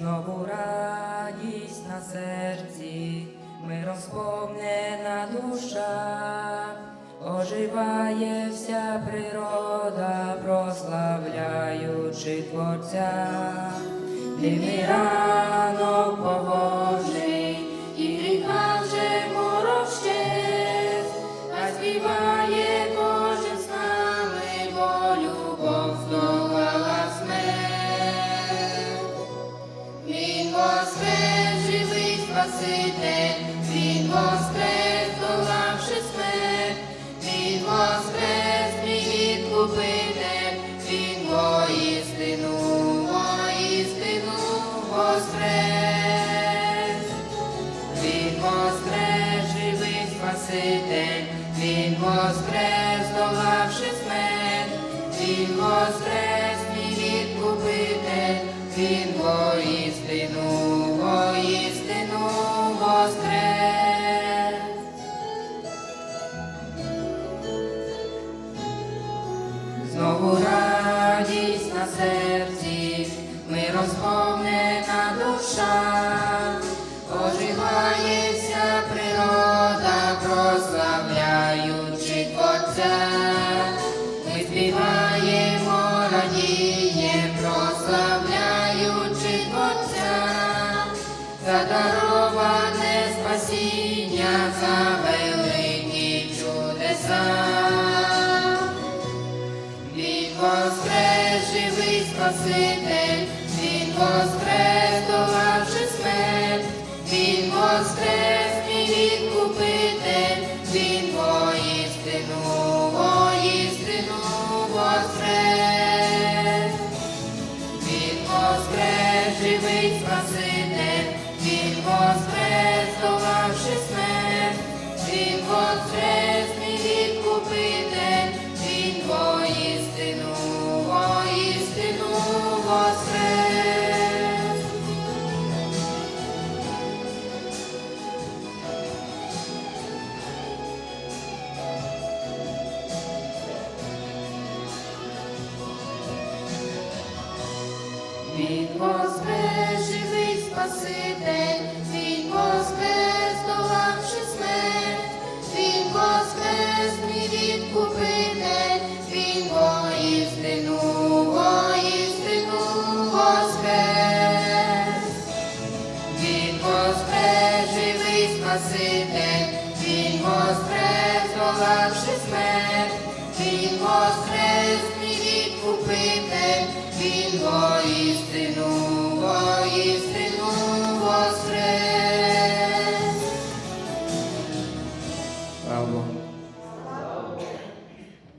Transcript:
знову радість на серці, миром сповнена душа, оживає вся природа, прославляючи Творця, дивний ранок Спаситель, Він воскрес, долавши смерть, Він воскрес, мій відкупитель, Він воістину, воістину воскрес. Він воскрес, Спаситель, Він воскрес, долавши смерть, Він воскрес, мій відкупитель, Він воістину Знову радість на серці, миром сповнена душа, оживає вся природа, прославляючи Творця. Ми співаємо, радієм, прославляючи Творця, задароване спасіння за великі чудеса. Спаситель, Він воскрес, Він воскрес, Спаситель, Він воскрес, долавши смерть, Він воскрес, мій відкупитель, Він воістину, воістину воскрес. Він воскрес, Спаситель, Він воскрес, долавши смерть, Він воскрес, мій відкупитель, Він воістину, воістину